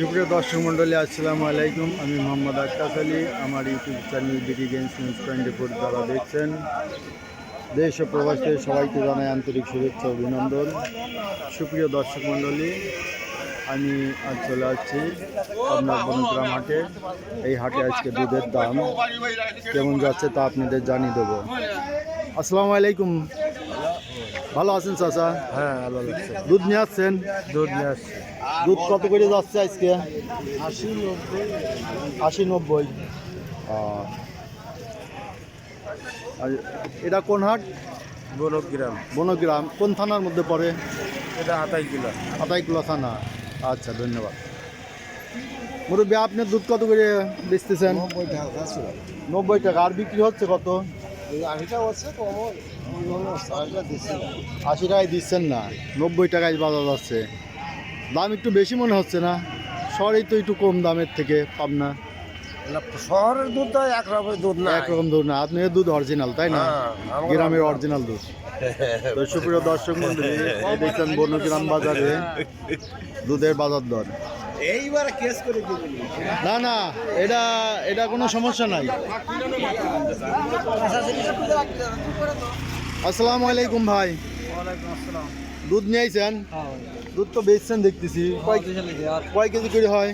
সুপ্রিয় দর্শক মণ্ডলী, আসসালামু আলাইকুম। আমি মোহাম্মদ আক্তাস আলী। আমার YouTube channel BD games news twenty four দ্বারা দেখছেন, দেশ ও প্রবাস সবাইকে জানাই আন্তরিক শুভেচ্ছা অভিনন্দন। সুপ্রিয় দর্শক মণ্ডলী, আমি আজ চলে আসছি আপনার বনগ্রাম হাটে। এই হাটে আজকে দুধের দাম কেমন যাচ্ছে তা আপনাদের জানিয়ে দেবো। আসসালামু আলাইকুম। ভালো আছেন চাচা? হ্যাঁ ভালো লাগছে দুধ নিয়ে আসছেন? দুধ নিয়ে আসছে। দুধ কত করে যাচ্ছে আজকে? আশি নব্বই। আশি নব্বই আর এটা কোন হাট? বনগ্রাম। বনগ্রাম। কোন থানার মধ্যে পড়ে? এটা আটাই কিলো। আতাইকুলা থানা। আচ্ছা ধন্যবাদ। মুরব্বী আপনি দুধ কত করে বেচতেছেন? নব্বই টাকা আর বিক্রি হচ্ছে কত? আশিটা হচ্ছে কম আশি টাকায় দিচ্ছেন না নব্বই টাকায় বাজার যাচ্ছে। দাম একটু বেশি মনে হচ্ছে না? শহরেই তো একটু কম দামের থেকে পাবনা শহরের দুধ তো এক রকমের দুধ না একরকম দুধ না আপনার দুধ অরিজিনাল তাই না? হ্যাঁ, গ্রামের অরিজিনাল দুধ। তো সুপ্রিয় দর্শক মন্ডলী দেখছেন বনগ্রাম বাজারে দুধের বাজার দর। এইবারে কেস করে না না এটা এটা কোনো সমস্যা নাই। আসসালামু আলাইকুম ভাই। দুধ নিয়ে আইছেন? দুধ তো বেচছেন দেখতেছি। কয় কয় কেজি করে হয়?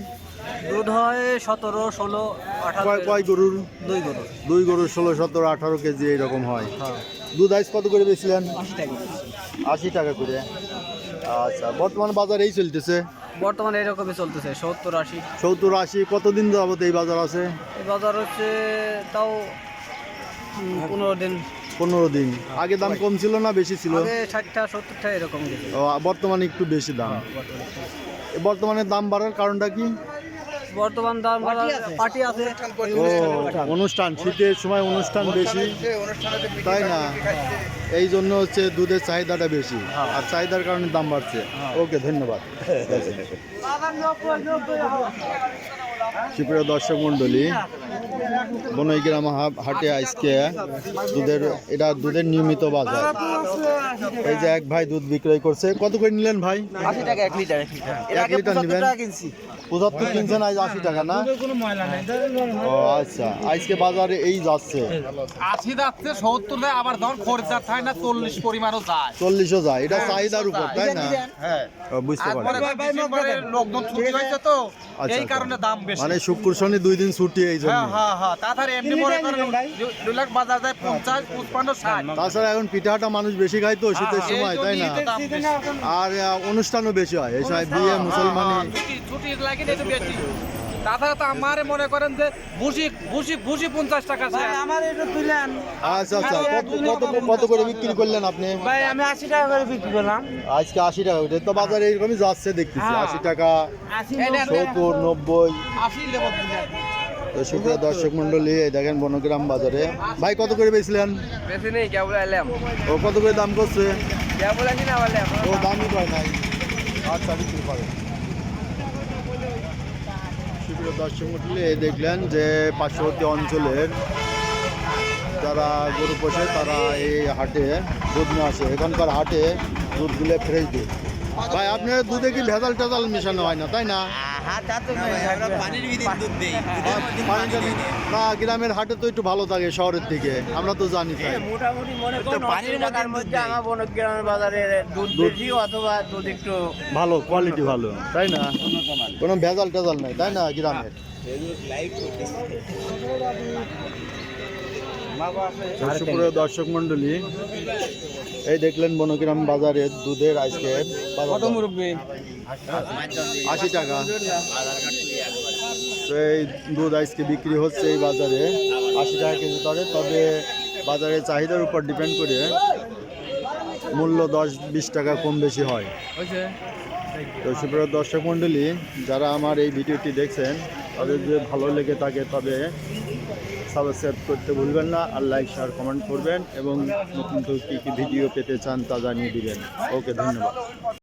দুধ হয় সতেরো ষোলো কয় কয় গরুর? দুই গরু দুই গরুর ষোলো সতেরো আঠারো কেজি এইরকম হয়। হ্যাঁ। দুধ আইস কত করে বেচলেন? আশি টাকা আশি টাকা করে। আচ্ছা বর্তমান বাজার এই চলতেছে? বর্তমানে এরকমই চলতেছে সত্তর আশি। সত্তর আশি কতদিন যাবত এই বাজার আছে? এই বাজার হচ্ছে তাও পনেরো দিন পনেরো দিন। আগে দাম কম ছিল না বেশি ছিল? ষাটটা সত্তরটা এরকম ও, বর্তমানে একটু বেশি দাম। বর্তমানে দাম বাড়ার কারণটা কি? বর্তমান দাম পার্টি আছে। অনুষ্ঠান শীতের সময় অনুষ্ঠান বেশি। তাই না? এই জন্য হচ্ছে দুধের চাহিদাটা বেশি। আর চাহিদার কারণে দাম বাড়ছে। ওকে ধন্যবাদ। সুপ্রিয় দর্শক মণ্ডলী বনইগ্রাম হাটে আজকে দুধের এটা দুধের নিয়মিত বাজার। এই যে এক ভাই দুধ বিক্রয় করছে কত করে নিলেন ভাই? আশি টাকা এক লিটার এক লিটার। নেবেন? পঁচাত্তর কিনছেন আজ আশি টাকা না? ও আচ্ছা। আজকে বাজারে এই যাচ্ছে। আশি যাচ্ছে সত্তর দেয় আবার ধর খরিদ্দার থাকে না চল্লিশ পরিমাণও যায়। চল্লিশও যায়। এটা চাহিদার উপর তাই না? হ্যাঁ। বুঝতে ডিসেম্বরের লোকজন ছুটি হয়েছে তো আচ্ছা, এই আচ্ছা। কারণে দাম বেশি। মানে শুক্র শনি দুই দিন ছুটি এই জন্য। হ্যাঁ হ্যাঁ হ্যাঁ। তাছাড়া এমনি মনে করেন দুই লাখ বাজার যায় পঞ্চাশ পঁচপান্ন ষাট। তাছাড়া এখন পিঠাটা মানুষ বেশি খায় তো শীতের সময় তাই না। আর অনুষ্ঠানও বেশি হয়। এই সময় বিয়ে মুসলমানি। হ্যাঁ, ছুটি ছুটি লাগে না একটু বেশি। তাছাড়া তো আমারে মনে করেন যে ভুসি ভুসি ভুসি পঞ্চাশ টাকা। আমার এটা তুলেন। আচ্ছা আচ্ছা কত কত কত করে বিক্রি করলেন আপনি? ভাই আমি আশি টাকা করে বিক্রি করলাম। আজকে আশি টাকা ওটা তো বাজারে এরকমই যাচ্ছে দেখতেছি। হ্যাঁ। আশি টাকা সত্তর নব্বই। আশি তো দর্শক মন্ডলী এই দেখেন বনগ্রাম বাজারে। ভাই কত করে বেচলেন? বেশি নেই কেবল এলাম। ও কত করে দাম করছে? কেবল আছি না বলে ও দামই পায় নাই। আচ্ছা বিক্রি করে সুপ্রিয় দর্শক মন্ডলী দেখলেন যে পার্শ্ববর্তী অঞ্চলের যারা গরু পোষে, তারা এই হাটে দুধ নিয়ে আসে। এখানকার হাটে দুধগুলো ফ্রেশ দুধ। ভাই আপনার দুধে কি ভেজাল টেজাল মেশানো হয় না, তাই না? না গ্রামের হাটে তো একটু ভালো থাকে শহরের দিকে আমরা তো জানি তাই। মোটামুটি মনে পানির টাকার মধ্যে আমার বনগ্রামের বাজারে দুধ দুধ- বেশি অথবা দুধ একটু ভালো কোয়ালিটি ভালো তাই না? কোনো ভেজাল টেজাল নাই তাই না গ্রামের? সুপ্রিয় দর্শক মন্ডলী এই দেখলেন বনগ্রাম বাজারে দুধের আজকে আশি টাকা। তো এই দুধ আজকে বিক্রি হচ্ছে এই বাজারে। আশি টাকা কেজি দরে তবে বাজারের চাহিদার উপর ডিপেন্ড করে মূল্য দশ বিশ টাকা কম বেশি হয়। তো সুপ্রিয় দর্শক মণ্ডলী যারা আমার এই ভিডিওটি দেখছেন তাদের যদি ভালো লেগে থাকে তবে সাবস্ক্রাইব করতে ভুলবেন না আর লাইক শেয়ার কমেন্ট করবেন এবং নতুন কী কী ভিডিও পেতে চান তা জানিয়ে দিবেন। ওকে, ধন্যবাদ।